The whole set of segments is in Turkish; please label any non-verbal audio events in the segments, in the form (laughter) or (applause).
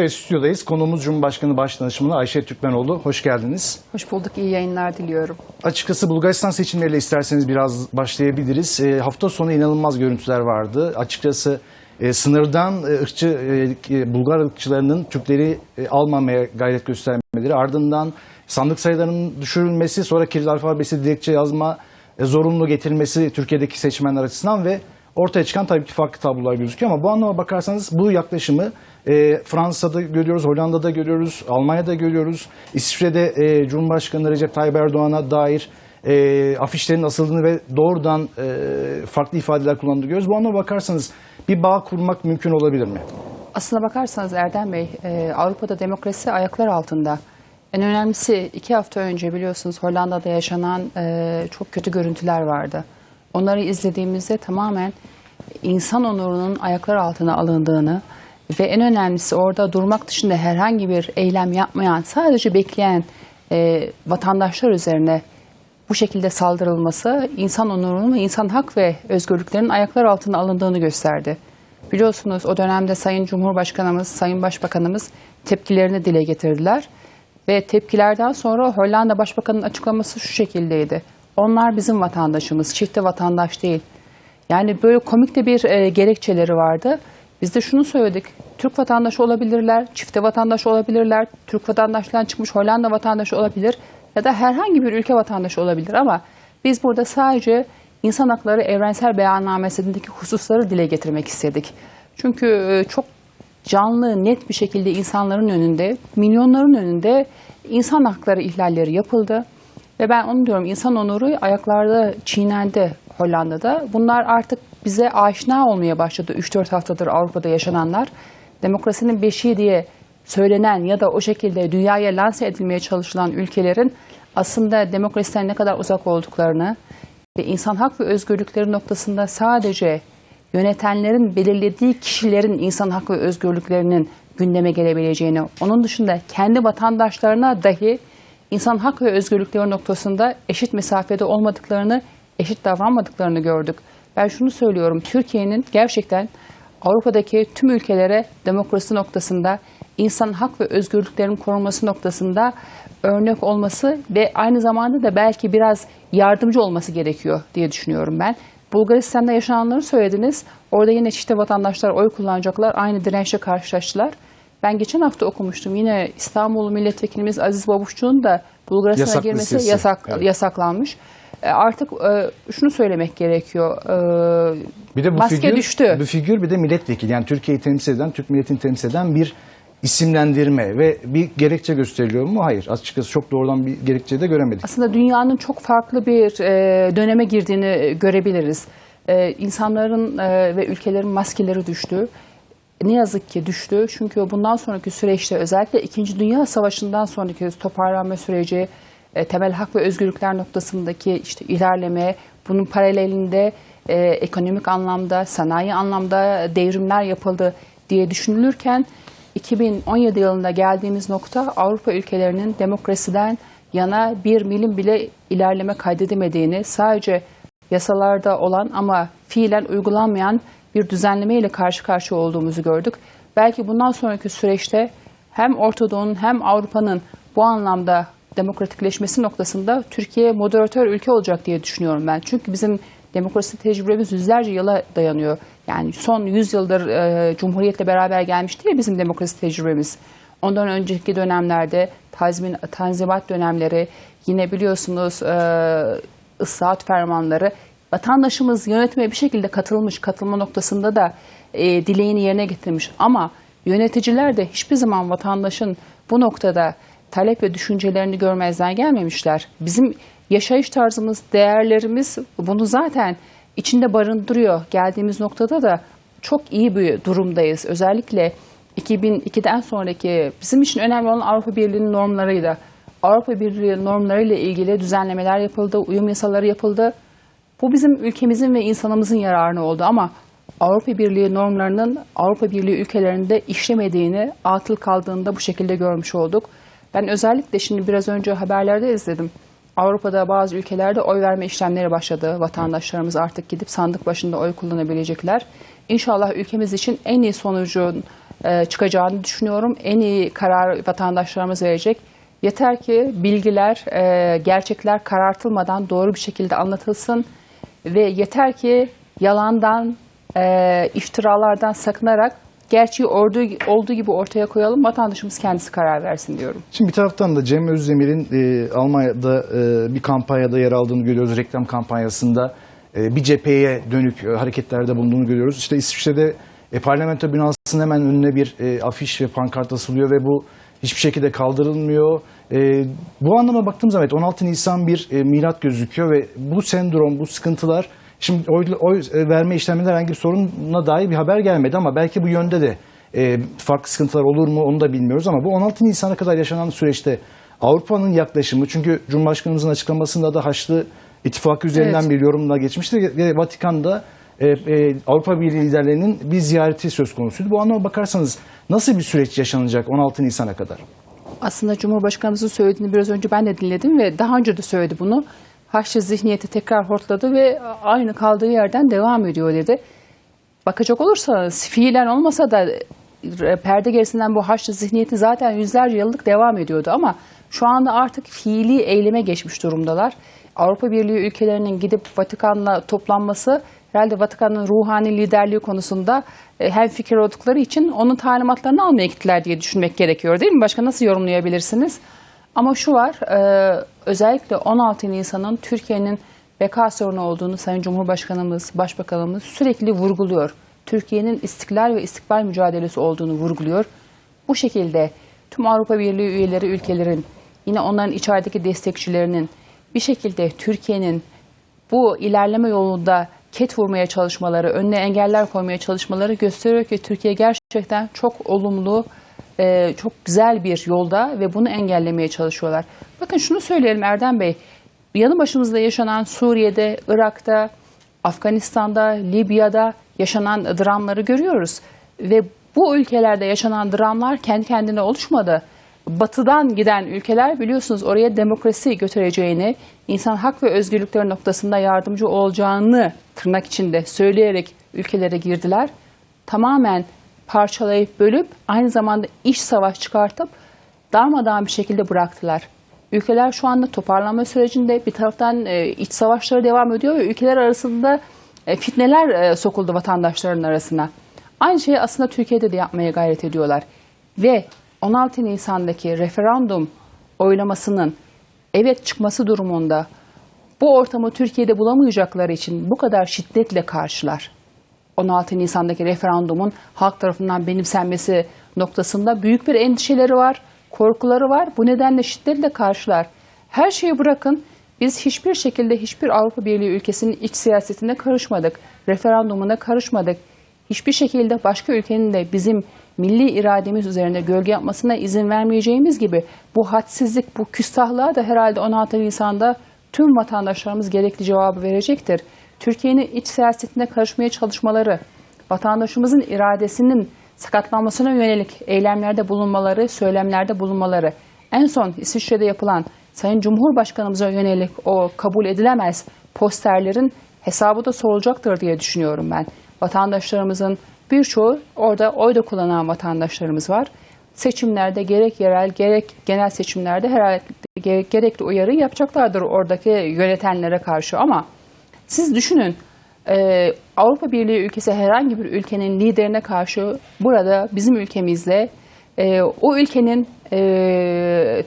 Evet stüdyodayız. Konuğumuz Cumhurbaşkanı Başdanışmanı Ayşe Türkmenoğlu. Hoş geldiniz. Hoş bulduk, iyi yayınlar diliyorum. Açıkçası Bulgaristan seçimleriyle isterseniz biraz başlayabiliriz. E, hafta sonu inanılmaz görüntüler vardı. Açıkçası e, sınırdan e, ırkçı e, e, Bulgar ırkçılarının Türkleri e, almamaya gayret göstermeleri, ardından sandık sayılarının düşürülmesi, sonra Kiril alfabesi dilekçe yazma e, zorunlu getirilmesi Türkiye'deki seçmenler açısından ve ortaya çıkan tabii ki farklı tablolar gözüküyor ama bu anlama bakarsanız bu yaklaşımı e, Fransa'da görüyoruz, Hollanda'da görüyoruz, Almanya'da görüyoruz. İsviçre'de e, Cumhurbaşkanı Recep Tayyip Erdoğan'a dair e, afişlerin asıldığını ve doğrudan e, farklı ifadeler kullandığını görüyoruz. Bu anlama bakarsanız bir bağ kurmak mümkün olabilir mi? Aslına bakarsanız Erdem Bey, e, Avrupa'da demokrasi ayaklar altında. En önemlisi iki hafta önce biliyorsunuz Hollanda'da yaşanan e, çok kötü görüntüler vardı. Onları izlediğimizde tamamen insan onurunun ayaklar altına alındığını ve en önemlisi orada durmak dışında herhangi bir eylem yapmayan, sadece bekleyen e, vatandaşlar üzerine bu şekilde saldırılması insan onurunun insan hak ve özgürlüklerinin ayaklar altına alındığını gösterdi. Biliyorsunuz o dönemde Sayın Cumhurbaşkanımız, Sayın Başbakanımız tepkilerini dile getirdiler. Ve tepkilerden sonra Hollanda Başbakanı'nın açıklaması şu şekildeydi. Onlar bizim vatandaşımız, çifte vatandaş değil. Yani böyle komik de bir e, gerekçeleri vardı. Biz de şunu söyledik. Türk vatandaşı olabilirler, çifte vatandaş olabilirler, Türk vatandaşlıktan çıkmış Hollanda vatandaşı olabilir ya da herhangi bir ülke vatandaşı olabilir ama biz burada sadece insan hakları evrensel beyannamesindeki hususları dile getirmek istedik. Çünkü e, çok canlı, net bir şekilde insanların önünde, milyonların önünde insan hakları ihlalleri yapıldı. Ve ben onu diyorum insan onuru ayaklarda çiğnendi Hollanda'da. Bunlar artık bize aşina olmaya başladı 3-4 haftadır Avrupa'da yaşananlar. Demokrasinin beşiği diye söylenen ya da o şekilde dünyaya lanse edilmeye çalışılan ülkelerin aslında demokrasiden ne kadar uzak olduklarını ve insan hak ve özgürlükleri noktasında sadece yönetenlerin belirlediği kişilerin insan hak ve özgürlüklerinin gündeme gelebileceğini, onun dışında kendi vatandaşlarına dahi insan hak ve özgürlükleri noktasında eşit mesafede olmadıklarını, eşit davranmadıklarını gördük. Ben şunu söylüyorum, Türkiye'nin gerçekten Avrupa'daki tüm ülkelere demokrasi noktasında, insan hak ve özgürlüklerin korunması noktasında örnek olması ve aynı zamanda da belki biraz yardımcı olması gerekiyor diye düşünüyorum ben. Bulgaristan'da yaşananları söylediniz. Orada yine çifte vatandaşlar oy kullanacaklar. Aynı dirençle karşılaştılar. Ben geçen hafta okumuştum. Yine İstanbul Milletvekilimiz Aziz Babuşçu'nun da Bulgaristan'a Yasak girmesi yasak Evet. yasaklanmış. E, Artık e, şunu söylemek gerekiyor. E, Bir de bu maske figür, düştü. Bu figür bir de milletvekili yani Türkiye'yi temsil eden, Türk milletini temsil eden bir isimlendirme ve bir gerekçe gösteriliyor mu? Hayır. Açıkçası çok doğrudan bir gerekçe de göremedik. aslında dünyanın çok farklı bir e, döneme girdiğini görebiliriz. E, insanların e, ve ülkelerin maskeleri düştü. Ne yazık ki düştü. Çünkü bundan sonraki süreçte özellikle İkinci Dünya Savaşı'ndan sonraki toparlanma süreci, e, temel hak ve özgürlükler noktasındaki işte ilerleme, bunun paralelinde e, ekonomik anlamda, sanayi anlamda devrimler yapıldı diye düşünülürken 2017 yılında geldiğimiz nokta Avrupa ülkelerinin demokrasiden yana bir milim bile ilerleme kaydedemediğini, sadece yasalarda olan ama fiilen uygulanmayan bir düzenleme karşı karşıya olduğumuzu gördük. Belki bundan sonraki süreçte hem Orta Doğu'nun hem Avrupa'nın bu anlamda demokratikleşmesi noktasında Türkiye moderatör ülke olacak diye düşünüyorum ben. Çünkü bizim demokrasi tecrübemiz yüzlerce yıla dayanıyor. Yani son 100 yıldır e, Cumhuriyet'le beraber gelmiş değil bizim demokrasi tecrübemiz. Ondan önceki dönemlerde tazmin, tanzimat dönemleri, yine biliyorsunuz e, ıslahat fermanları, vatandaşımız yönetmeye bir şekilde katılmış, katılma noktasında da e, dileğini yerine getirmiş. Ama yöneticiler de hiçbir zaman vatandaşın bu noktada talep ve düşüncelerini görmezden gelmemişler. Bizim yaşayış tarzımız, değerlerimiz bunu zaten içinde barındırıyor. Geldiğimiz noktada da çok iyi bir durumdayız. Özellikle 2002'den sonraki bizim için önemli olan Avrupa Birliği'nin normlarıydı. Avrupa Birliği normlarıyla ilgili düzenlemeler yapıldı, uyum yasaları yapıldı. Bu bizim ülkemizin ve insanımızın yararına oldu ama Avrupa Birliği normlarının Avrupa Birliği ülkelerinde işlemediğini, atıl kaldığını da bu şekilde görmüş olduk. Ben özellikle şimdi biraz önce haberlerde izledim. Avrupa'da bazı ülkelerde oy verme işlemleri başladı. Vatandaşlarımız artık gidip sandık başında oy kullanabilecekler. İnşallah ülkemiz için en iyi sonucun e, çıkacağını düşünüyorum. En iyi karar vatandaşlarımız verecek. Yeter ki bilgiler, e, gerçekler karartılmadan doğru bir şekilde anlatılsın ve yeter ki yalandan, e, iftiralardan sakınarak gerçeği olduğu, olduğu gibi ortaya koyalım. Vatandaşımız kendisi karar versin diyorum. Şimdi bir taraftan da Cem Özdemir'in e, Almanya'da e, bir kampanyada yer aldığını görüyoruz. Reklam kampanyasında e, bir cepheye dönük e, hareketlerde bulunduğunu görüyoruz. İşte İsviçre'de e, parlamento binasının hemen önüne bir e, afiş ve pankart asılıyor ve bu hiçbir şekilde kaldırılmıyor. E, bu anlama baktığımız zaman evet, 16 Nisan bir e, milat gözüküyor ve bu sendrom, bu sıkıntılar Şimdi oy, oy verme işleminde herhangi bir sorunla dair bir haber gelmedi ama belki bu yönde de e, farklı sıkıntılar olur mu onu da bilmiyoruz ama bu 16 Nisan'a kadar yaşanan süreçte Avrupa'nın yaklaşımı çünkü Cumhurbaşkanımızın açıklamasında da Haçlı İttifakı üzerinden Evet. bir yorumla geçmişti ve Vatikan'da e, e, Avrupa Birliği liderlerinin bir ziyareti söz konusuydu. Bu anlama bakarsanız nasıl bir süreç yaşanacak 16 Nisan'a kadar? Aslında Cumhurbaşkanımızın söylediğini biraz önce ben de dinledim ve daha önce de söyledi bunu. Haçlı zihniyeti tekrar hortladı ve aynı kaldığı yerden devam ediyor dedi. Bakacak olursanız fiilen olmasa da e, perde gerisinden bu Haçlı zihniyeti zaten yüzlerce yıllık devam ediyordu ama şu anda artık fiili eyleme geçmiş durumdalar. Avrupa Birliği ülkelerinin gidip Vatikan'la toplanması herhalde Vatikan'ın ruhani liderliği konusunda e, hem fikir oldukları için onun talimatlarını almaya gittiler diye düşünmek gerekiyor değil mi? Başka nasıl yorumlayabilirsiniz? Ama şu var, e, özellikle 16 Nisan'ın Türkiye'nin beka sorunu olduğunu Sayın Cumhurbaşkanımız, Başbakanımız sürekli vurguluyor. Türkiye'nin istiklal ve istikbal mücadelesi olduğunu vurguluyor. Bu şekilde tüm Avrupa Birliği üyeleri ülkelerin, yine onların içerideki destekçilerinin bir şekilde Türkiye'nin bu ilerleme yolunda ket vurmaya çalışmaları, önüne engeller koymaya çalışmaları gösteriyor ki Türkiye gerçekten çok olumlu, e, çok güzel bir yolda ve bunu engellemeye çalışıyorlar. Bakın şunu söyleyelim Erdem Bey, yanı başımızda yaşanan Suriye'de, Irak'ta, Afganistan'da, Libya'da yaşanan dramları görüyoruz. Ve bu ülkelerde yaşanan dramlar kendi kendine oluşmadı. Batıdan giden ülkeler biliyorsunuz oraya demokrasi götüreceğini, insan hak ve özgürlükleri noktasında yardımcı olacağını tırnak içinde söyleyerek ülkelere girdiler. Tamamen parçalayıp bölüp aynı zamanda iş savaş çıkartıp darmadağın bir şekilde bıraktılar. Ülkeler şu anda toparlanma sürecinde bir taraftan e, iç savaşları devam ediyor ve ülkeler arasında e, fitneler e, sokuldu vatandaşların arasına. Aynı şeyi aslında Türkiye'de de yapmaya gayret ediyorlar. Ve 16 Nisan'daki referandum oylamasının evet çıkması durumunda bu ortamı Türkiye'de bulamayacakları için bu kadar şiddetle karşılar. 16 Nisan'daki referandumun halk tarafından benimsenmesi noktasında büyük bir endişeleri var, korkuları var. Bu nedenle şiddetle karşılar. Her şeyi bırakın. Biz hiçbir şekilde hiçbir Avrupa Birliği ülkesinin iç siyasetine karışmadık. Referandumuna karışmadık. Hiçbir şekilde başka ülkenin de bizim milli irademiz üzerinde gölge yapmasına izin vermeyeceğimiz gibi bu hadsizlik, bu küstahlığa da herhalde 16 Nisan'da tüm vatandaşlarımız gerekli cevabı verecektir. Türkiye'nin iç siyasetine karışmaya çalışmaları, vatandaşımızın iradesinin sakatlanmasına yönelik eylemlerde bulunmaları, söylemlerde bulunmaları, en son İsviçre'de yapılan Sayın Cumhurbaşkanımıza yönelik o kabul edilemez posterlerin hesabı da sorulacaktır diye düşünüyorum ben. Vatandaşlarımızın birçoğu orada oy da kullanan vatandaşlarımız var. Seçimlerde gerek yerel gerek genel seçimlerde herhalde gerek- gerekli uyarı yapacaklardır oradaki yönetenlere karşı ama siz düşünün e, Avrupa Birliği ülkesi herhangi bir ülkenin liderine karşı burada bizim ülkemizde e, o ülkenin e,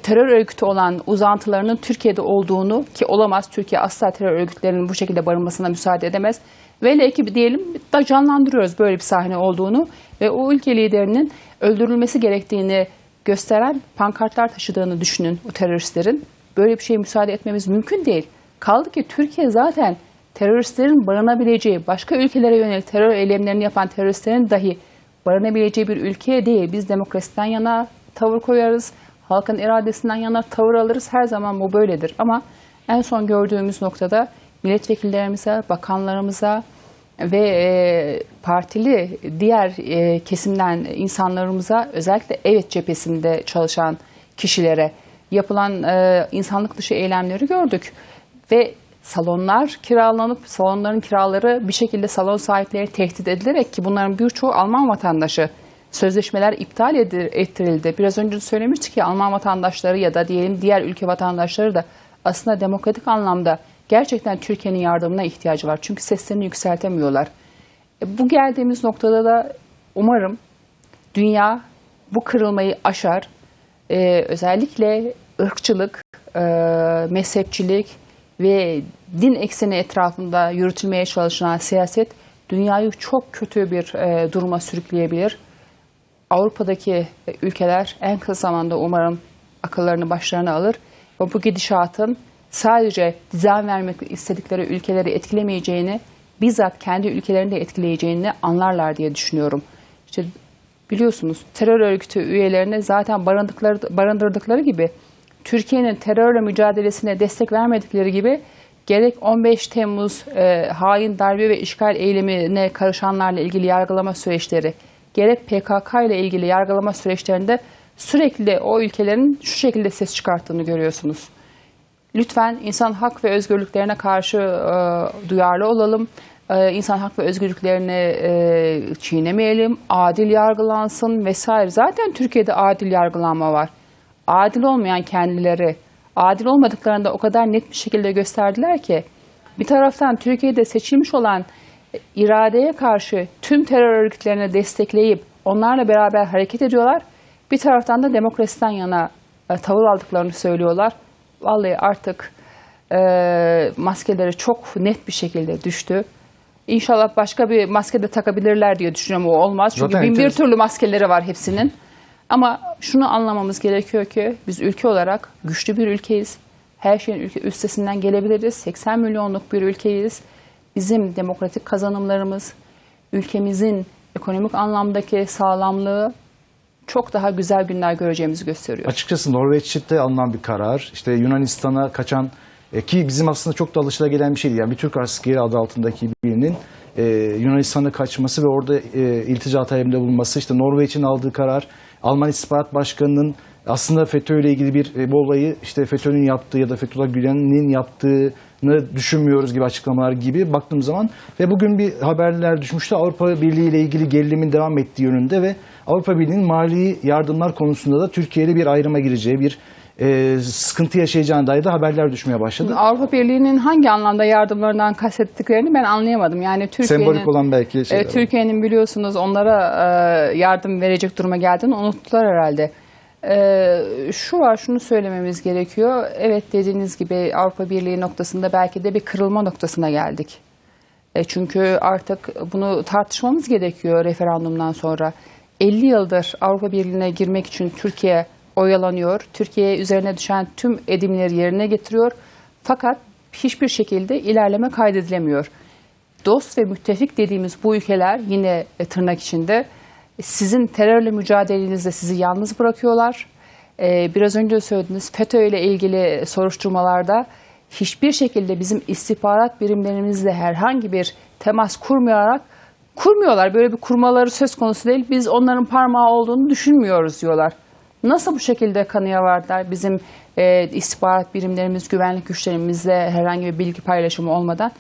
terör örgütü olan uzantılarının Türkiye'de olduğunu ki olamaz Türkiye asla terör örgütlerinin bu şekilde barınmasına müsaade edemez. Vele ki diyelim da canlandırıyoruz böyle bir sahne olduğunu ve o ülke liderinin öldürülmesi gerektiğini gösteren pankartlar taşıdığını düşünün o teröristlerin. Böyle bir şeye müsaade etmemiz mümkün değil. Kaldı ki Türkiye zaten teröristlerin barınabileceği, başka ülkelere yönelik terör eylemlerini yapan teröristlerin dahi barınabileceği bir ülke değil. Biz demokrasiden yana tavır koyarız, halkın iradesinden yana tavır alırız. Her zaman bu böyledir. Ama en son gördüğümüz noktada milletvekillerimize, bakanlarımıza ve e, partili diğer e, kesimden insanlarımıza özellikle evet cephesinde çalışan kişilere yapılan e, insanlık dışı eylemleri gördük. Ve salonlar kiralanıp salonların kiraları bir şekilde salon sahipleri tehdit edilerek ki bunların birçoğu Alman vatandaşı Sözleşmeler iptal ettirildi. Biraz önce söylemiştik ki Alman vatandaşları ya da diyelim diğer ülke vatandaşları da aslında demokratik anlamda gerçekten Türkiye'nin yardımına ihtiyacı var. Çünkü seslerini yükseltemiyorlar. E, Bu geldiğimiz noktada da umarım dünya bu kırılmayı aşar. Ee, özellikle ırkçılık, e, mezhepçilik ve din ekseni etrafında yürütülmeye çalışılan siyaset dünyayı çok kötü bir e, duruma sürükleyebilir. Avrupa'daki e, ülkeler en kısa zamanda umarım akıllarını başlarına alır ve bu gidişatın sadece dizayn vermek istedikleri ülkeleri etkilemeyeceğini, bizzat kendi ülkelerini de etkileyeceğini anlarlar diye düşünüyorum. İşte biliyorsunuz terör örgütü üyelerine zaten barındıkları, barındırdıkları gibi Türkiye'nin terörle mücadelesine destek vermedikleri gibi gerek 15 Temmuz e, hain darbe ve işgal eylemine karışanlarla ilgili yargılama süreçleri, gerek PKK ile ilgili yargılama süreçlerinde sürekli o ülkelerin şu şekilde ses çıkarttığını görüyorsunuz. Lütfen insan hak ve özgürlüklerine karşı e, duyarlı olalım. E, insan hak ve özgürlüklerini e, çiğnemeyelim. Adil yargılansın vesaire. Zaten Türkiye'de adil yargılanma var. Adil olmayan kendileri, adil olmadıklarını da o kadar net bir şekilde gösterdiler ki bir taraftan Türkiye'de seçilmiş olan iradeye karşı tüm terör örgütlerini destekleyip onlarla beraber hareket ediyorlar. Bir taraftan da demokrasiden yana e, tavır aldıklarını söylüyorlar. Vallahi artık e, maskeleri çok net bir şekilde düştü. İnşallah başka bir maske de takabilirler diye düşünüyorum. O olmaz. Çünkü Zaten bin bir türlü maskeleri var hepsinin. Ama şunu anlamamız gerekiyor ki biz ülke olarak güçlü bir ülkeyiz. Her şeyin ülke üstesinden gelebiliriz. 80 milyonluk bir ülkeyiz. Bizim demokratik kazanımlarımız, ülkemizin ekonomik anlamdaki sağlamlığı çok daha güzel günler göreceğimizi gösteriyor. Açıkçası Norveç'te alınan bir karar, işte Yunanistan'a kaçan e, ki bizim aslında çok da alışılabilen bir şeydi. Yani bir Türk askeri adı altındaki birinin e, Yunanistan'a kaçması ve orada e, iltica talebinde bulunması, işte Norveç'in aldığı karar, Alman İstihbarat Başkanı'nın aslında FETÖ ile ilgili bir e, bu olayı işte FETÖ'nün yaptığı ya da Fethullah Gülen'in yaptığını düşünmüyoruz gibi açıklamalar gibi baktığım zaman. Ve bugün bir haberler düşmüştü. Avrupa Birliği ile ilgili gerilimin devam ettiği yönünde ve Avrupa Birliği'nin mali yardımlar konusunda da Türkiye ile bir ayrıma gireceği, bir e, sıkıntı yaşayacağına dair de haberler düşmeye başladı. Avrupa Birliği'nin hangi anlamda yardımlarından kastettiklerini ben anlayamadım. Yani Türkiye'nin Sembolik olan belki şeyler Evet, Türkiye'nin biliyorsunuz onlara e, yardım verecek duruma geldiğini unuttular herhalde. E, şu var, şunu söylememiz gerekiyor. Evet dediğiniz gibi Avrupa Birliği noktasında belki de bir kırılma noktasına geldik. E, çünkü artık bunu tartışmamız gerekiyor referandumdan sonra. 50 yıldır Avrupa Birliği'ne girmek için Türkiye oyalanıyor. Türkiye üzerine düşen tüm edimleri yerine getiriyor. Fakat hiçbir şekilde ilerleme kaydedilemiyor dost ve müttefik dediğimiz bu ülkeler yine e, tırnak içinde sizin terörle mücadelenizde sizi yalnız bırakıyorlar. Ee, biraz önce söylediğiniz FETÖ ile ilgili soruşturmalarda hiçbir şekilde bizim istihbarat birimlerimizle herhangi bir temas kurmayarak kurmuyorlar. Böyle bir kurmaları söz konusu değil. Biz onların parmağı olduğunu düşünmüyoruz diyorlar. Nasıl bu şekilde kanıya vardılar bizim e, istihbarat birimlerimiz, güvenlik güçlerimizle herhangi bir bilgi paylaşımı olmadan?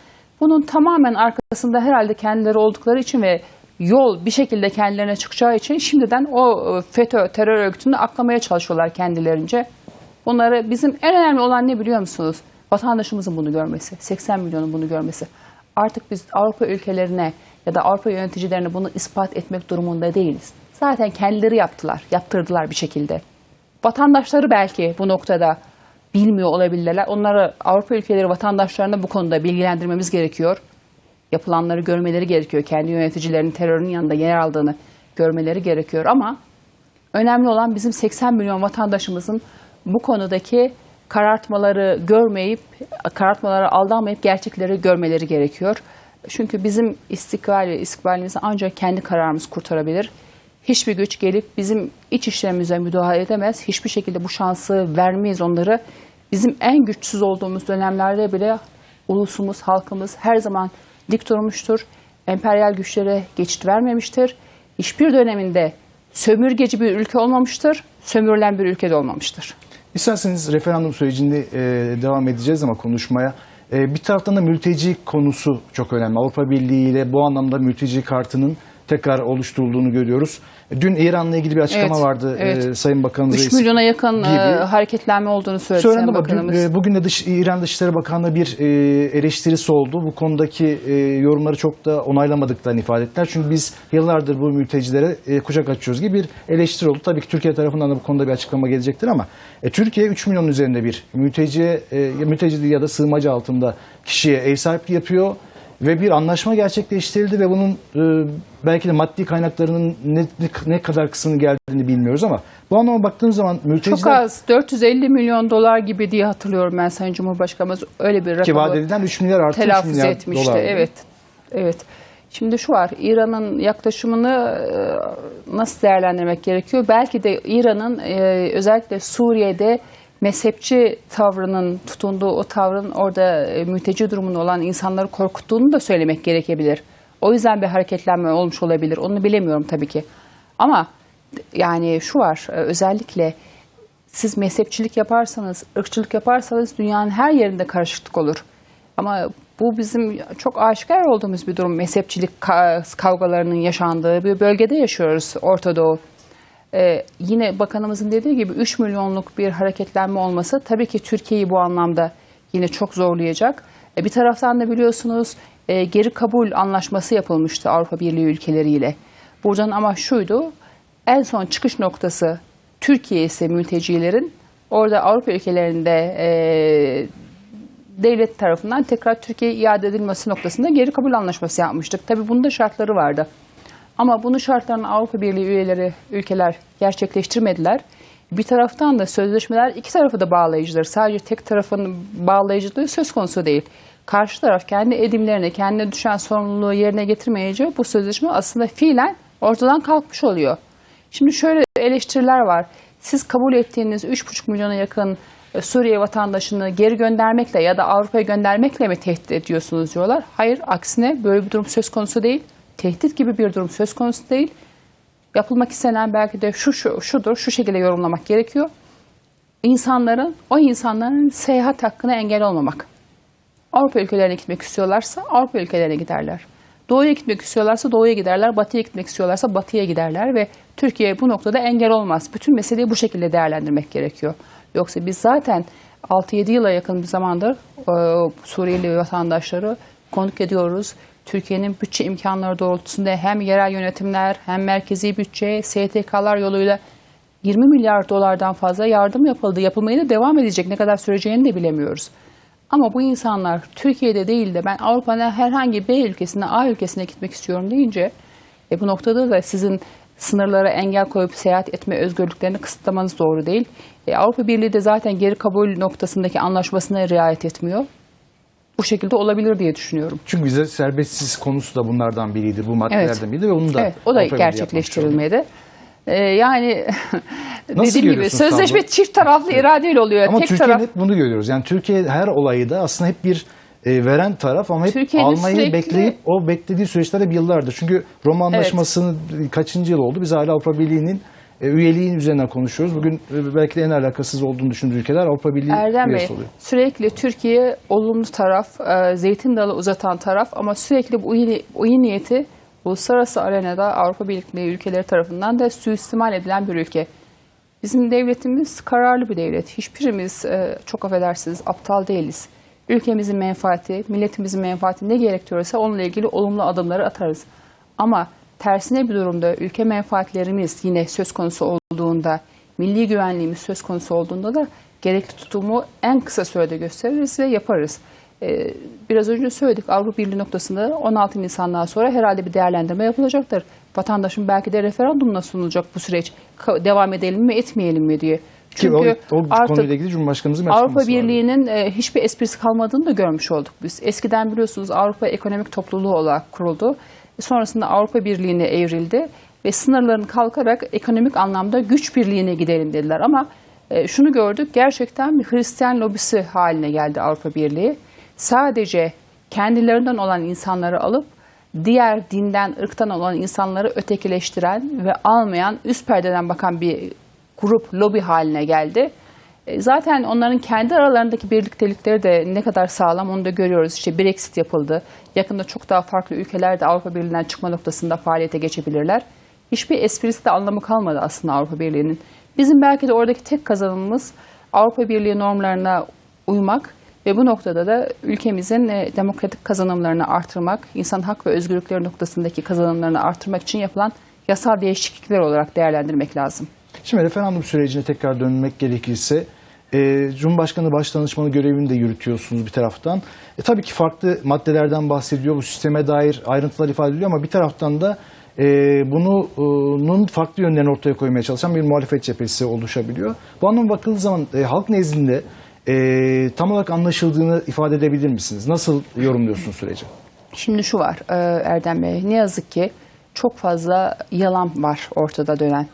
Bunun tamamen arkasında herhalde kendileri oldukları için ve yol bir şekilde kendilerine çıkacağı için şimdiden o e, FETÖ terör örgütünü aklamaya çalışıyorlar kendilerince. Bunları bizim en önemli olan ne biliyor musunuz? Vatandaşımızın bunu görmesi, 80 milyonun bunu görmesi. Artık biz Avrupa ülkelerine ya da Avrupa yöneticilerine bunu ispat etmek durumunda değiliz. Zaten kendileri yaptılar, yaptırdılar bir şekilde. Vatandaşları belki bu noktada bilmiyor olabilirler. Onları Avrupa ülkeleri vatandaşlarını bu konuda bilgilendirmemiz gerekiyor. Yapılanları görmeleri gerekiyor. Kendi yöneticilerinin terörün yanında yer aldığını görmeleri gerekiyor ama önemli olan bizim 80 milyon vatandaşımızın bu konudaki karartmaları görmeyip, karartmalara aldanmayıp gerçekleri görmeleri gerekiyor. Çünkü bizim istikbal istikbalimizi ancak kendi kararımız kurtarabilir. Hiçbir güç gelip bizim iç işlerimize müdahale edemez. Hiçbir şekilde bu şansı vermeyiz onları. Bizim en güçsüz olduğumuz dönemlerde bile ulusumuz, halkımız her zaman dik durmuştur. Emperyal güçlere geçit vermemiştir. Hiçbir döneminde sömürgeci bir ülke olmamıştır. Sömürülen bir ülke de olmamıştır. İsterseniz referandum sürecinde e, devam edeceğiz ama konuşmaya. E, bir taraftan da mülteci konusu çok önemli. Avrupa Birliği ile bu anlamda mülteci kartının tekrar oluşturulduğunu görüyoruz. Dün İran'la ilgili bir açıklama Evet, vardı evet. e, Sayın Bakanımız. 3 milyona yakın gibi. e, hareketlenme olduğunu söyledi Söylendi Sayın ama dün, Bakanımız. e, bugün de dış, İran Dışişleri Bakanlığı bir e, eleştirisi oldu. Bu konudaki e, yorumları çok da onaylamadıklarını ifade ettiler. Çünkü biz yıllardır bu mültecilere e, kucak açıyoruz gibi bir eleştiri oldu. Tabii ki Türkiye tarafından da bu konuda bir açıklama gelecektir ama e, Türkiye 3 milyon üzerinde bir mülteci, e, mülteci ya da sığınmacı altında kişiye ev sahipliği yapıyor ve bir anlaşma gerçekleştirildi ve bunun e, belki de maddi kaynaklarının ne, ne kadar kısmını geldiğini bilmiyoruz ama bu anlama baktığımız zaman mülteciler Çok az. 450 milyon dolar gibi diye hatırlıyorum ben Sayın Cumhurbaşkanımız öyle bir ki vaat rakamı edilen 3 milyar artı 3 telaffuz milyar etmişti. dolar. Evet. Evet. Şimdi şu var. İran'ın yaklaşımını e, nasıl değerlendirmek gerekiyor? Belki de İran'ın e, özellikle Suriye'de mezhepçi tavrının tutunduğu o tavrın orada e, mülteci durumunda olan insanları korkuttuğunu da söylemek gerekebilir. O yüzden bir hareketlenme olmuş olabilir. Onu bilemiyorum tabii ki. Ama yani şu var. e, Özellikle siz mezhepçilik yaparsanız, ırkçılık yaparsanız dünyanın her yerinde karışıklık olur. Ama bu bizim çok aşikar olduğumuz bir durum. Mezhepçilik ka- kavgalarının yaşandığı bir bölgede yaşıyoruz Orta Doğu. Ee, yine bakanımızın dediği gibi 3 milyonluk bir hareketlenme olması tabii ki Türkiye'yi bu anlamda yine çok zorlayacak. E, bir taraftan da biliyorsunuz e, geri kabul anlaşması yapılmıştı Avrupa Birliği ülkeleriyle. Buradan ama şuydu, en son çıkış noktası Türkiye ise mültecilerin orada Avrupa ülkelerinde e, devlet tarafından tekrar Türkiye'ye iade edilmesi noktasında geri kabul anlaşması yapmıştık. Tabii bunun da şartları vardı. Ama bunu şartlarını Avrupa Birliği üyeleri, ülkeler gerçekleştirmediler. Bir taraftan da sözleşmeler iki tarafı da bağlayıcıdır. Sadece tek tarafın bağlayıcılığı söz konusu değil. Karşı taraf kendi edimlerini, kendine düşen sorumluluğu yerine getirmeyince bu sözleşme aslında fiilen ortadan kalkmış oluyor. Şimdi şöyle eleştiriler var. Siz kabul ettiğiniz 3,5 milyona yakın e, Suriye vatandaşını geri göndermekle ya da Avrupa'ya göndermekle mi tehdit ediyorsunuz diyorlar. Hayır, aksine böyle bir durum söz konusu değil. Tehdit gibi bir durum söz konusu değil. Yapılmak istenen belki de şu, şu şudur, şu şekilde yorumlamak gerekiyor. İnsanların, o insanların seyahat hakkına engel olmamak. Avrupa ülkelerine gitmek istiyorlarsa Avrupa ülkelerine giderler. Doğuya gitmek istiyorlarsa doğuya giderler, batıya gitmek istiyorlarsa batıya giderler ve Türkiye bu noktada engel olmaz. Bütün meseleyi bu şekilde değerlendirmek gerekiyor. Yoksa biz zaten 6-7 yıla yakın bir zamandır e, Suriyeli vatandaşları konuk ediyoruz. Türkiye'nin bütçe imkanları doğrultusunda hem yerel yönetimler hem merkezi bütçe, STK'lar yoluyla 20 milyar dolardan fazla yardım yapıldı. Yapılmaya da devam edecek. Ne kadar süreceğini de bilemiyoruz. Ama bu insanlar Türkiye'de değil de ben Avrupa'nın herhangi bir ülkesine, A ülkesine gitmek istiyorum deyince e, bu noktada da sizin sınırlara engel koyup seyahat etme özgürlüklerini kısıtlamanız doğru değil. E, Avrupa Birliği de zaten geri kabul noktasındaki anlaşmasına riayet etmiyor. Bu şekilde olabilir diye düşünüyorum. Çünkü bize serbestsiz konusu da bunlardan biriydi. Bu maddelerden biriydi ve onu da Evet, o da gerçekleştirilmedi. Ee, yani (laughs) dediğim gibi sözleşme Sandro? çift taraflı iradeyle oluyor. Ama Tek taraf hep bunu görüyoruz. Yani Türkiye her olayı da aslında hep bir e, veren taraf ama hep almayı sürekli- bekleyip o beklediği süreçler hep yıllardır. Çünkü Roma Anlaşması'nın kaçıncı yıl oldu? Biz hala Avrupa Birliği'nin e, üyeliğin üzerinden konuşuyoruz. Bugün e, belki de en alakasız olduğunu düşündüğü ülkeler Avrupa Birliği Erdem Bey üyesi oluyor. sürekli Türkiye olumlu taraf, e, zeytin dalı uzatan taraf ama sürekli bu iyi, bu iyi niyeti uluslararası arenada Avrupa Birliği ülkeleri tarafından da suistimal edilen bir ülke. Bizim devletimiz kararlı bir devlet. Hiçbirimiz e, çok affedersiniz aptal değiliz. Ülkemizin menfaati, milletimizin menfaati ne gerektiriyorsa onunla ilgili olumlu adımları atarız. Ama tersine bir durumda ülke menfaatlerimiz yine söz konusu olduğunda, milli güvenliğimiz söz konusu olduğunda da gerekli tutumu en kısa sürede gösteririz ve yaparız. Ee, biraz önce söyledik Avrupa Birliği noktasında 16 Nisan'dan sonra herhalde bir değerlendirme yapılacaktır. Vatandaşın belki de referandumla sunulacak bu süreç. Devam edelim mi etmeyelim mi diye. Ki o, Çünkü o artık konuyla ilgili Cumhurbaşkanımızın Avrupa. Birliği'nin e, hiçbir esprisi kalmadığını da görmüş olduk biz. Eskiden biliyorsunuz Avrupa Ekonomik Topluluğu olarak kuruldu. Sonrasında Avrupa Birliği'ne evrildi ve sınırların kalkarak ekonomik anlamda güç birliğine gidelim dediler. Ama e, şunu gördük gerçekten bir Hristiyan lobisi haline geldi Avrupa Birliği. Sadece kendilerinden olan insanları alıp diğer dinden, ırktan olan insanları ötekileştiren ve almayan, üst perdeden bakan bir grup lobi haline geldi. E, Zaten onların kendi aralarındaki birliktelikleri de ne kadar sağlam onu da görüyoruz. İşte Brexit yapıldı. Yakında çok daha farklı ülkeler de Avrupa Birliği'nden çıkma noktasında faaliyete geçebilirler. Hiçbir esprisi de anlamı kalmadı aslında Avrupa Birliği'nin. Bizim belki de oradaki tek kazanımımız Avrupa Birliği normlarına uymak ve bu noktada da ülkemizin e, demokratik kazanımlarını artırmak, insan hak ve özgürlükleri noktasındaki kazanımlarını artırmak için yapılan yasal değişiklikler olarak değerlendirmek lazım. Şimdi referandum sürecine tekrar dönmek gerekirse e, Cumhurbaşkanı Başdanışmanı görevini de yürütüyorsunuz bir taraftan. E, tabii ki farklı maddelerden bahsediyor. Bu sisteme dair ayrıntılar ifade ediliyor ama bir taraftan da e, bunun farklı yönlerini ortaya koymaya çalışan bir muhalefet cephesi oluşabiliyor. Bu anlamda bakıldığı zaman e, halk nezdinde e, tam olarak anlaşıldığını ifade edebilir misiniz? Nasıl yorumluyorsunuz süreci? Şimdi şu var e, Erdem Bey, ne yazık ki çok fazla yalan var ortada dönen.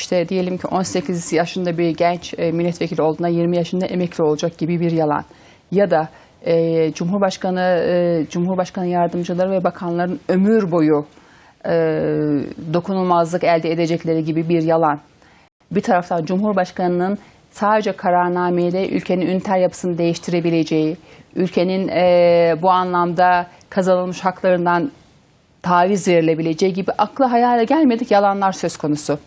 İşte diyelim ki 18 yaşında bir genç e, milletvekili olduğunda 20 yaşında emekli olacak gibi bir yalan. Ya da e, Cumhurbaşkanı, e, Cumhurbaşkanı yardımcıları ve bakanların ömür boyu e, dokunulmazlık elde edecekleri gibi bir yalan. Bir taraftan Cumhurbaşkanı'nın sadece kararnameyle ülkenin üniter yapısını değiştirebileceği, ülkenin e, bu anlamda kazanılmış haklarından taviz verilebileceği gibi akla hayale gelmedik yalanlar söz konusu.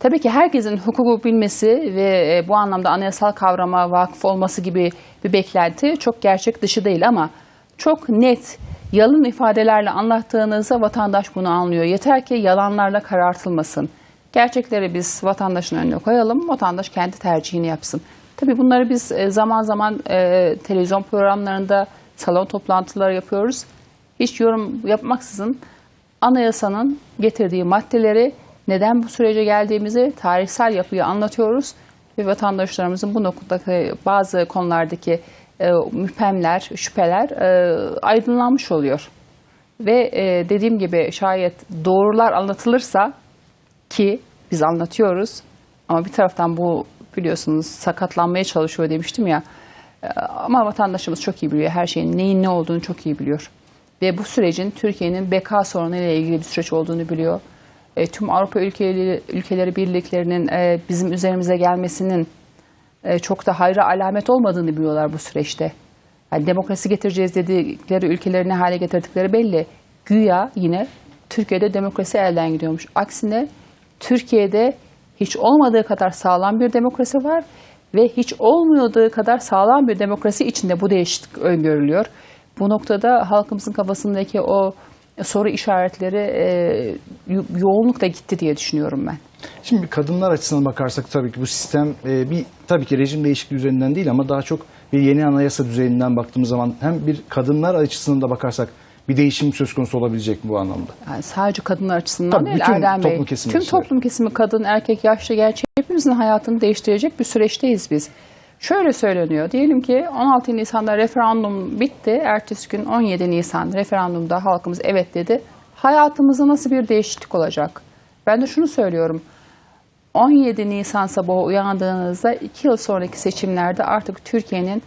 Tabii ki herkesin hukuku bilmesi ve e, bu anlamda anayasal kavrama vakıf olması gibi bir beklenti çok gerçek dışı değil ama çok net, yalın ifadelerle anlattığınızda vatandaş bunu anlıyor. Yeter ki yalanlarla karartılmasın. Gerçekleri biz vatandaşın önüne koyalım, vatandaş kendi tercihini yapsın. Tabii bunları biz e, zaman zaman e, televizyon programlarında salon toplantıları yapıyoruz. Hiç yorum yapmaksızın anayasanın getirdiği maddeleri neden bu sürece geldiğimizi, tarihsel yapıyı anlatıyoruz ve vatandaşlarımızın bu noktadaki bazı konulardaki e, müphemler, şüpheler e, aydınlanmış oluyor. Ve e, dediğim gibi şayet doğrular anlatılırsa ki biz anlatıyoruz ama bir taraftan bu biliyorsunuz sakatlanmaya çalışıyor demiştim ya. E, Ama vatandaşımız çok iyi biliyor. Her şeyin neyin ne olduğunu çok iyi biliyor. Ve bu sürecin Türkiye'nin beka sorunu ile ilgili bir süreç olduğunu biliyor. E, tüm Avrupa ülkeleri, ülkeleri birliklerinin e, bizim üzerimize gelmesinin e, çok da hayra alamet olmadığını biliyorlar bu süreçte. Yani demokrasi getireceğiz dedikleri ülkeleri ne hale getirdikleri belli. Güya yine Türkiye'de demokrasi elden gidiyormuş. Aksine Türkiye'de hiç olmadığı kadar sağlam bir demokrasi var ve hiç olmadığı kadar sağlam bir demokrasi içinde bu değişiklik öngörülüyor. Bu noktada halkımızın kafasındaki o soru işaretleri e, yo- yoğunlukla gitti diye düşünüyorum ben. Şimdi kadınlar açısından bakarsak tabii ki bu sistem e, bir tabii ki rejim değişikliği üzerinden değil ama daha çok bir yeni anayasa düzeyinden baktığımız zaman hem bir kadınlar açısından da bakarsak bir değişim söz konusu olabilecek mi bu anlamda? Yani sadece kadınlar açısından Tabii, değil bütün Erdem Bey. toplum Tüm toplum kesimi kadın, erkek, yaşlı, genç hepimizin hayatını değiştirecek bir süreçteyiz biz. Şöyle söyleniyor. Diyelim ki 16 Nisan'da referandum bitti. Ertesi gün 17 Nisan referandumda halkımız evet dedi. Hayatımızda nasıl bir değişiklik olacak? Ben de şunu söylüyorum. 17 Nisan sabahı uyandığınızda 2 yıl sonraki seçimlerde artık Türkiye'nin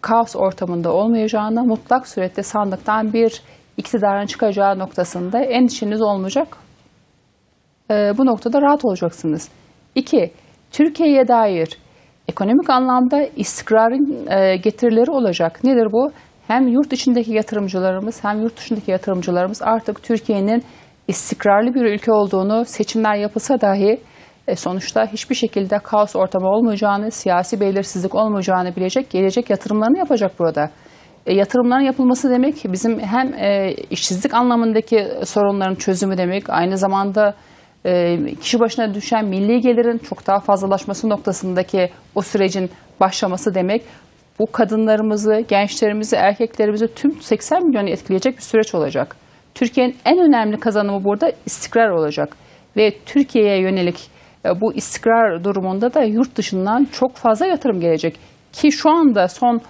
kaos ortamında olmayacağını, mutlak surette sandıktan bir iktidarın çıkacağı noktasında endişeniz olmayacak. Ee, bu noktada rahat olacaksınız. İki, Türkiye'ye dair ekonomik anlamda istikrarın e, getirileri olacak. Nedir bu? Hem yurt içindeki yatırımcılarımız hem yurt dışındaki yatırımcılarımız artık Türkiye'nin istikrarlı bir ülke olduğunu seçimler yapılsa dahi e, sonuçta hiçbir şekilde kaos ortamı olmayacağını, siyasi belirsizlik olmayacağını bilecek, gelecek yatırımlarını yapacak burada. E, yatırımların yapılması demek bizim hem işsizlik anlamındaki sorunların çözümü demek, aynı zamanda kişi başına düşen milli gelirin çok daha fazlalaşması noktasındaki o sürecin başlaması demek. Bu kadınlarımızı, gençlerimizi, erkeklerimizi tüm 80 milyonu etkileyecek bir süreç olacak. Türkiye'nin en önemli kazanımı burada istikrar olacak. Ve Türkiye'ye yönelik e, bu istikrar durumunda da yurt dışından çok fazla yatırım gelecek. Ki şu anda son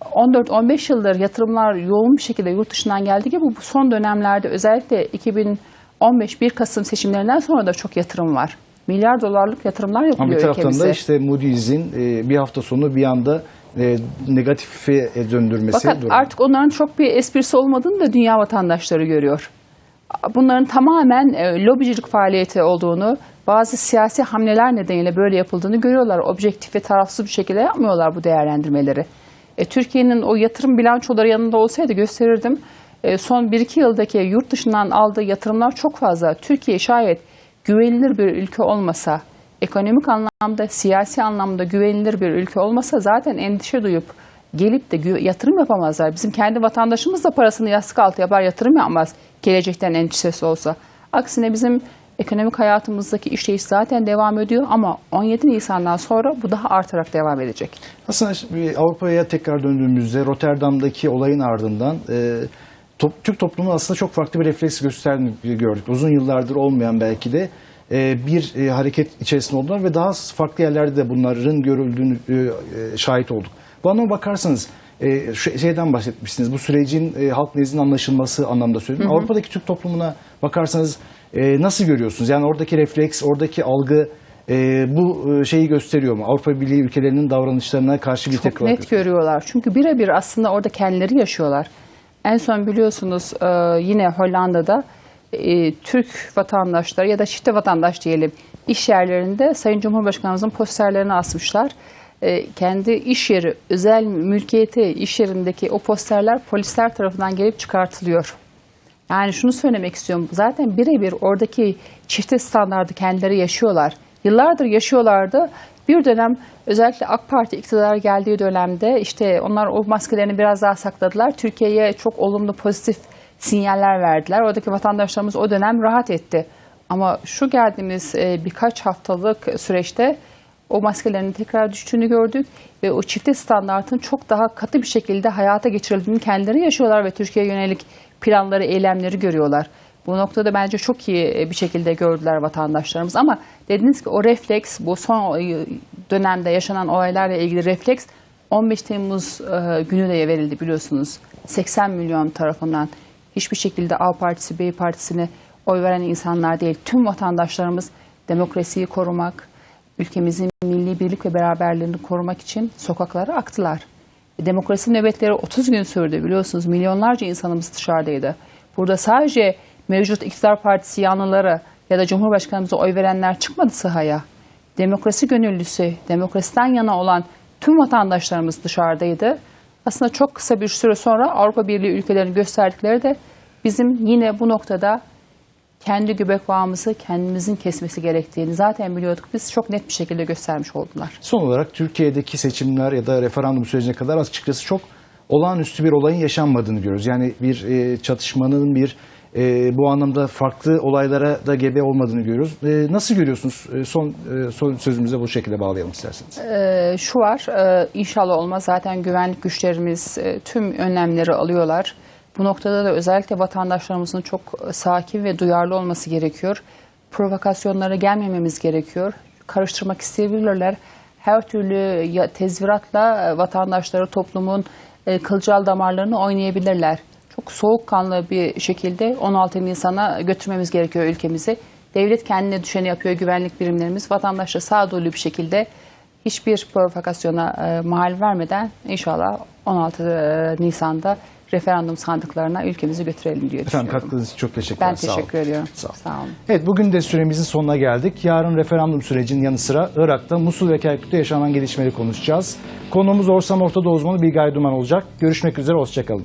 14-15 yıldır yatırımlar yoğun bir şekilde yurt dışından geldi ki bu son dönemlerde özellikle 2015 1 Kasım seçimlerinden sonra da çok yatırım var. Milyar dolarlık yatırımlar Ama yapılıyor bir taraftan da ülkemize. işte Moody's'in e, bir hafta sonu bir anda e, negatife döndürmesi Fakat durumu. artık onların çok bir esprisi olmadığını da dünya vatandaşları görüyor. bunların tamamen e, lobicilik faaliyeti olduğunu, bazı siyasi hamleler nedeniyle böyle yapıldığını görüyorlar. Objektif ve tarafsız bir şekilde yapmıyorlar bu değerlendirmeleri. E, Türkiye'nin o yatırım bilançoları yanında olsaydı gösterirdim. E, son 1-2 yıldaki yurt dışından aldığı yatırımlar çok fazla. Türkiye şayet güvenilir bir ülke olmasa, ekonomik anlamda, siyasi anlamda güvenilir bir ülke olmasa zaten endişe duyup gelip de yatırım yapamazlar. Bizim kendi vatandaşımız da parasını yastık altı yapar, yatırım yapmaz gelecekten endişesi olsa. Aksine bizim ekonomik hayatımızdaki işleyiş zaten devam ediyor ama 17 Nisan'dan sonra bu daha artarak devam edecek. Aslında Avrupa'ya tekrar döndüğümüzde Rotterdam'daki olayın ardından e, top- Türk toplumu aslında çok farklı bir refleks gösterdiğini gördük. Uzun yıllardır olmayan belki de e, bir e, hareket içerisinde oldular ve daha farklı yerlerde de bunların görüldüğünü e, şahit olduk. Bu anlama bakarsanız şu şeyden bahsetmiştiniz. Bu sürecin halk nezdinde anlaşılması anlamda söyledim. Avrupa'daki Türk toplumuna bakarsanız nasıl görüyorsunuz? Yani oradaki refleks, oradaki algı e, bu şeyi gösteriyor mu? Avrupa Birliği ülkelerinin davranışlarına karşı bir Çok tepki olarak net görüyorlar. Çünkü birebir aslında orada kendileri yaşıyorlar. En son biliyorsunuz e, yine Hollanda'da e, Türk vatandaşları ya da çifte vatandaş diyelim iş yerlerinde Sayın Cumhurbaşkanımızın posterlerini asmışlar. E, kendi iş yeri, özel mülkiyeti iş yerindeki o posterler polisler tarafından gelip çıkartılıyor. Yani şunu söylemek istiyorum. Zaten birebir oradaki çifte standardı kendileri yaşıyorlar. Yıllardır yaşıyorlardı. Bir dönem özellikle AK Parti iktidara geldiği dönemde işte onlar o maskelerini biraz daha sakladılar. Türkiye'ye çok olumlu pozitif sinyaller verdiler. Oradaki vatandaşlarımız o dönem rahat etti. Ama şu geldiğimiz e, birkaç haftalık süreçte o maskelerin tekrar düştüğünü gördük ve o çifte standartın çok daha katı bir şekilde hayata geçirildiğini kendileri yaşıyorlar ve Türkiye'ye yönelik planları, eylemleri görüyorlar. Bu noktada bence çok iyi e, bir şekilde gördüler vatandaşlarımız ama dediniz ki o refleks, bu son e, dönemde yaşanan olaylarla ilgili refleks 15 Temmuz e, günü de verildi biliyorsunuz. 80 milyon tarafından hiçbir şekilde A partisi, B partisine oy veren insanlar değil. Tüm vatandaşlarımız demokrasiyi korumak, ülkemizin milli birlik ve beraberliğini korumak için sokaklara aktılar. Demokrasi nöbetleri 30 gün sürdü biliyorsunuz. Milyonlarca insanımız dışarıdaydı. Burada sadece mevcut iktidar partisi yanlıları ya da Cumhurbaşkanımıza oy verenler çıkmadı sahaya. Demokrasi gönüllüsü, demokrasiden yana olan tüm vatandaşlarımız dışarıdaydı. Aslında çok kısa bir süre sonra Avrupa Birliği ülkelerinin gösterdikleri de bizim yine bu noktada kendi göbek bağımızı kendimizin kesmesi gerektiğini zaten biliyorduk. Biz çok net bir şekilde göstermiş oldular. Son olarak Türkiye'deki seçimler ya da referandum sürecine kadar açıkçası çok olağanüstü bir olayın yaşanmadığını görüyoruz. Yani bir e, çatışmanın bir e, bu anlamda farklı olaylara da gebe olmadığını görüyoruz. E, nasıl görüyorsunuz? E, son, e, son sözümüze bu şekilde bağlayalım isterseniz. Ee, şu var, e, inşallah olmaz. Zaten güvenlik güçlerimiz e, tüm önlemleri alıyorlar. Bu noktada da özellikle vatandaşlarımızın çok e, sakin ve duyarlı olması gerekiyor. Provokasyonlara gelmememiz gerekiyor. Karıştırmak isteyebilirler. Her türlü tezviratla e, vatandaşları, toplumun e, kılcal damarlarını oynayabilirler. Çok soğukkanlı bir şekilde 16 Nisan'a götürmemiz gerekiyor ülkemizi. Devlet kendine düşeni yapıyor güvenlik birimlerimiz. Vatandaşla sağduyulu bir şekilde hiçbir provokasyona e, mahal vermeden inşallah 16 e, Nisan'da referandum sandıklarına ülkemizi götürelim diye Efendim düşünüyorum. katkınız için çok teşekkürler. Ben Sağ olun. teşekkür ediyorum. Sağ olun. Sağ olun. Evet bugün de süremizin sonuna geldik. Yarın referandum sürecinin yanı sıra Irak'ta, Musul ve Kerkük'te yaşanan gelişmeleri konuşacağız. Konuğumuz Orsam Orta Doğu uzmanı Bilgay Duman olacak. Görüşmek üzere, hoşçakalın.